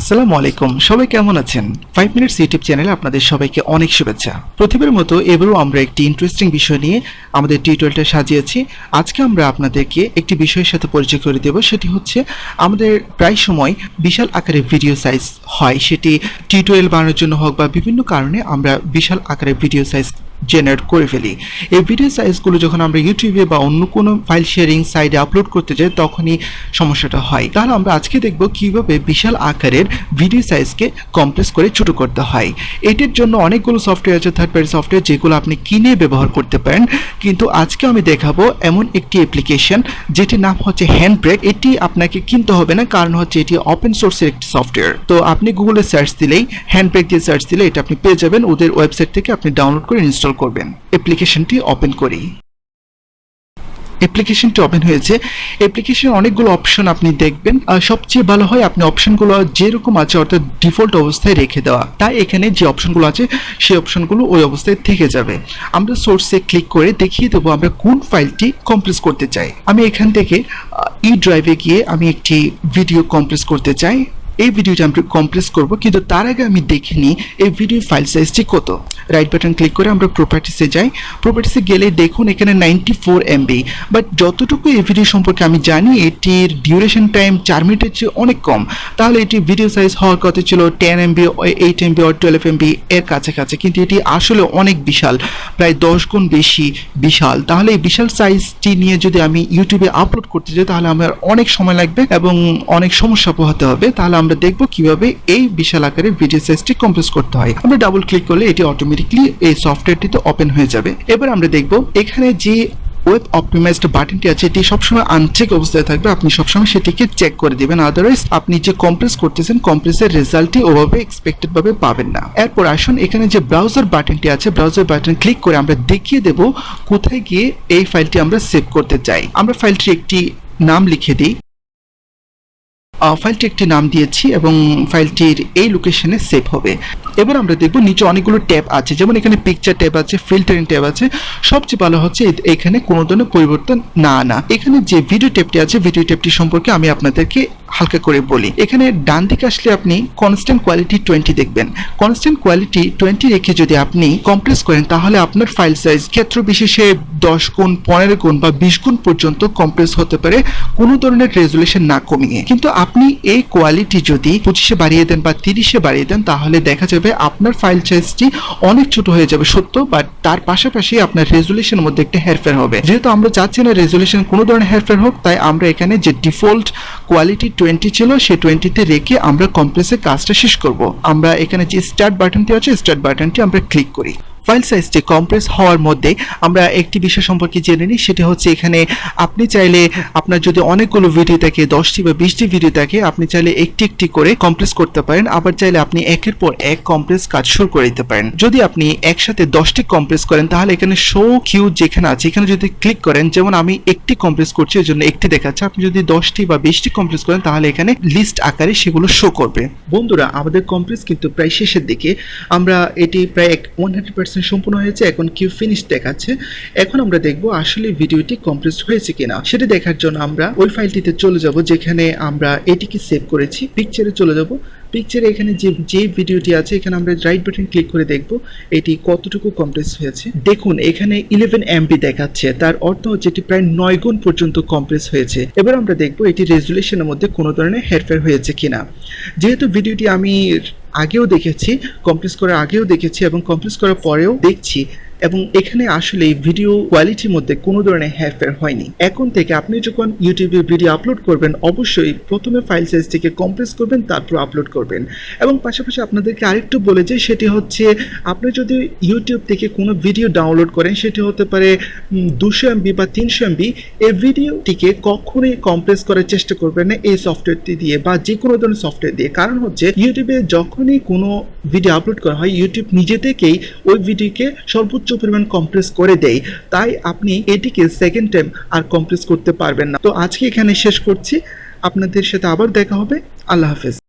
আসসালামু আলাইকুম। সবাই কেমন আছেন? ফাইভ মিনিটস ইউটিউব চ্যানেলে আপনাদের সবাইকে অনেক শুভেচ্ছা। প্রতিবার মতো এবারও আমরা একটি ইন্টারেস্টিং বিষয় নিয়ে আমাদের টিউটোরিয়ালটা সাজিয়েছি। আজকে আমরা আপনাদেরকে একটি বিষয়ের সাথে পরিচয় করে দেব। সেটি হচ্ছে আমাদের প্রায় সময় বিশাল আকারের ভিডিও সাইজ হয়। সেটি টিউটোরিয়াল বানানোর জন্য হোক বা বিভিন্ন কারণে আমরা বিশাল আকারের ভিডিও সাইজ জেনারেট করে ফেলি। এই ভিডিও সাইজগুলো যখন আমরা ইউটিউবে বা অন্য কোনো ফাইল শেয়ারিং সাইটে আপলোড করতে যাই, তখনই সমস্যাটা হয়। তাহলে আমরা আজকে দেখব কীভাবে বিশাল আকারের ভিডিও সাইজকে কম্প্রেস করে ছোট করতে হয়। এটির জন্য অনেকগুলো সফটওয়্যার আছে থার্ড পার্টি সফটওয়্যার যেগুলো আপনি কিনে ব্যবহার করতে পারেন। কিন্তু আজকে আমি দেখাবো এমন একটি অ্যাপ্লিকেশন যেটির নাম হচ্ছে হ্যান্ড ব্রেক এটি আপনাকে কিনতে হবে না, কারণ হচ্ছে এটি ওপেন সোর্সের একটি সফটওয়্যার তো আপনি গুগলে সার্চ দিলেই হ্যান্ড ব্রেক দিয়ে সার্চ দিলে এটা আপনি পেয়ে যাবেন। ওদের ওয়েবসাইট থেকে আপনি ডাউনলোড করে ইনস্টল করবেন। অ্যাপ্লিকেশনটি ওপেন করি। অ্যাপ্লিকেশনটি ওপেন হয়েছে। অ্যাপ্লিকেশন অনেকগুলো অপশন আপনি দেখবেন। আর সবচেয়ে ভালো হয় আপনি অপশনগুলো যেরকম আছে, অর্থাৎ ডিফল্ট অবস্থায় রেখে দেওয়া। তাই এখানে যে অপশনগুলো আছে, সেই অপশনগুলো ওই অবস্থায় থেকে যাবে। আমরা সোর্সে ক্লিক করে দেখিয়ে দেবো আমরা কোন ফাইলটি কমপ্রেস করতে চাই। আমি এখান থেকে ই ড্রাইভে গিয়ে আমি একটি ভিডিও কমপ্রেস করতে চাই। এই ভিডিওটা আমি কমপ্রেস করব, কিন্তু তার আগে আমি দেখে নিই এই ভিডিও ফাইল সাইজটি কত। রাইট বাটন ক্লিক করে আমরা প্রপার্টিসে যাই। প্রপার্টিসে গেলে দেখুন এখানে নাইনটি ফোর এমবি বাট যতটুকু এই ভিডিও সম্পর্কে আমি জানি, এটির ডিউরেশন টাইম চার মিনিটের চেয়ে অনেক কম। তাহলে এটি ভিডিও সাইজ হওয়ার কথা ছিল টেন এমবি এইট এমবি আর টুয়েলভ এমবি এর কাছাকাছি, কিন্তু এটি আসলে অনেক বিশাল, প্রায় দশ গুণ বেশি বিশাল। তাহলে এই বিশাল সাইজটি নিয়ে যদি আমি ইউটিউবে আপলোড করতে যাই, তাহলে আমার অনেক সময় লাগবে এবং অনেক সমস্যা পোহাতে হবে। তাহলে আমরা দেখব কীভাবে এই বিশাল আকারের ভিডিও সাইজটি কম্প্রেস করতে হয়। আমরা ডাবল ক্লিক করলে এটি অটোমেটিকলি এই সফটওয়্যারটিতে ওপেন হয়ে যাবে। এবার আমরা দেখব এখানে যে ওয়েব অপটিমাইজড বাটনটি আছে, এটি সবসময় আনচেক অবস্থায় থাকবে। আপনি সবসময় সেটিকে চেক করে দিবেন। আদারওয়াইজ আপনি যে কম্প্রেস করতেছেন কম্প্রেসের রেজাল্টটি ওভাবে এক্সপেক্টেড ভাবে পাবেন না। এরপর আসুন, এখানে যে ব্রাউজার বাটনটি আছে ব্রাউজার বাটন ক্লিক করে আমরা দেখিয়ে দেব কোথায় গিয়ে এই ফাইলটি আমরা সেভ করতে চাই। আমরা ফাইলটির একটি নাম লিখে দিই। ফাইলটি একটি নাম দিয়েছি এবং ফাইলটির এই লোকেশনে সেভ হবে। এবার আমরা দেখব নিচে অনেকগুলো ট্যাব আছে, যেমন এখানে পিকচার ট্যাব আছে ফিল্টারিং ট্যাব আছে। সবচেয়ে ভালো হচ্ছে এখানে কোনো ধরনের পরিবর্তন না না এখানে যে ভিডিও ট্যাবটি আছে ভিডিও ট্যাবটি সম্পর্কে আমি আপনাদেরকে হালকা করে বলি। এখানে ডান দিকে আসলে আপনি কনস্ট্যান্ট কোয়ালিটি টোয়েন্টি দেখবেন। কনস্ট্যান্ট কোয়ালিটি টোয়েন্টি রেখে যদি আপনি কমপ্রেস করেন, তাহলে আপনার ফাইল সাইজ ক্ষেত্র বিশেষে দশ গুণ, পনেরো গুণ বা বিশ গুণ পর্যন্ত কমপ্রেস হতে পারে। কোনো ধরনের রেজুলেশন না কমিয়ে। কিন্তু আপনি এই কোয়ালিটি যদি পঁচিশে বাড়িয়ে দেন বা তিরিশে বাড়িয়ে দেন, তাহলে দেখা যাবে আপনার ফাইল সাইজটি অনেক ছোট হয়ে যাবে, সত্য। বাট তার পাশাপাশি আপনার রেজুলেশনের মধ্যে একটা হেরফের হবে। যেহেতু আমরা চাচ্ছি না রেজুলেশন কোনো ধরনের হেরফের হোক, তাই আমরা এখানে যে ডিফল্ট কোয়ালিটি টোয়েন্টি ছিল, সেই টোয়েন্টিতে রেখে আমরা কমপ্লেক্সের কাজটা শেষ করব। আমরা এখানে যে স্টার্ট বাটনটি আছে স্টার্ট বাটনটি আমরা ক্লিক করি। ফাইল সাইজটি কম্প্রেস হওয়ার মধ্যে আমরা একটি বিষয় সম্পর্কে জেনে নিই, সেটি হচ্ছে এখানে আপনি চাইলে আপনার যদি অনেকগুলো ভিডিও থাকে, দশটি বা বিশটি ভিডিও থাকে, আপনি চাইলে একটি একটি করে কমপ্রেস করতে পারেন। আবার চাইলে আপনি একের পর এক কমপ্রেস কাজ শুরু করে দিতে পারেন। যদি আপনি একসাথে দশটি কমপ্রেস করেন, তাহলে এখানে শো কিউ যেখানে আছে, এখানে যদি ক্লিক করেন, যেমন আমি একটি কমপ্রেস করছি ওই জন্য একটি দেখাচ্ছে। আপনি যদি দশটি বা বিশটি কমপ্রেস করেন, তাহলে এখানে লিস্ট আকারে সেগুলো শো করবে। বন্ধুরা, আমাদের কমপ্রেস কিন্তু প্রায় শেষের দিকে। আমরা এটি প্রায় ওয়ান হান্ড্রেড পার্সেন্ট সম্পূর্ণ হয়েছে, এখন কিউ ফিনিশ দেখাচ্ছে, এখন আমরা দেখব আসলে ভিডিওটি কমপ্রেস হয়েছে কিনা। সেটা দেখার জন্য আমরা ওই ফাইলটিতে চলে যাব, যেখানে আমরা এটিকে সেভ করেছি। পিকচারে চলে যাব। পিকচারে এখানে যে যে ভিডিওটি আছে, এখানে আমরা রাইট বাটন ক্লিক করে দেখব, এটি কতটুকু কমপ্রেস হয়েছে। দেখুন, এখানে ইলেভেন এমবি দেখাচ্ছে, তার অর্থ হচ্ছে এটি প্রায় নয় গুণ পর্যন্ত কমপ্রেস হয়েছে। এবার আমরা দেখব এটি রেজুলেশনের মধ্যে কোনো ধরনের হেরফের হয়েছে কিনা। যেহেতু ভিডিওটি আমি আগেও দেখেছি কমপ্লেস করার আগেও দেখেছি এবং কমপ্লেস করার পরেও দেখছি। এবং এখানে আসলে ভিডিও কোয়ালিটির মধ্যে কোনো ধরনের হেরফের হয়নি। এখন থেকে আপনি যখন ইউটিউবে ভিডিও আপলোড করবেন, অবশ্যই প্রথমে ফাইল সাইজটিকে কমপ্রেস করবেন, তারপর আপলোড করবেন। এবং পাশাপাশি আপনাদেরকে আরেকটু বলে যে, সেটি হচ্ছে, আপনি যদি ইউটিউব থেকে কোনো ভিডিও ডাউনলোড করেন, সেটি হতে পারে দুশো এমবি বা তিনশো এমবি এই ভিডিওটিকে কখনোই কমপ্রেস করার চেষ্টা করবেন না এই সফটওয়্যারটি দিয়ে বা যে কোনো ধরনের সফটওয়্যার দিয়ে। কারণ হচ্ছে ইউটিউবে যখনই কোনো ভিডিও আপলোড করা হয় ইউটিউব নিজে থেকেই ওই ভিডিওকে সর্বোচ্চ পরিমাণ কমপ্রেস করে দেয় তাই আপনি এটিকে সেকেন্ড টাইম আর কমপ্রেস করতে পারবেন না। তো আজকে এখানে শেষ করছি। আপনাদের সাথে আবার দেখা হবে। আল্লাহ হাফেজ।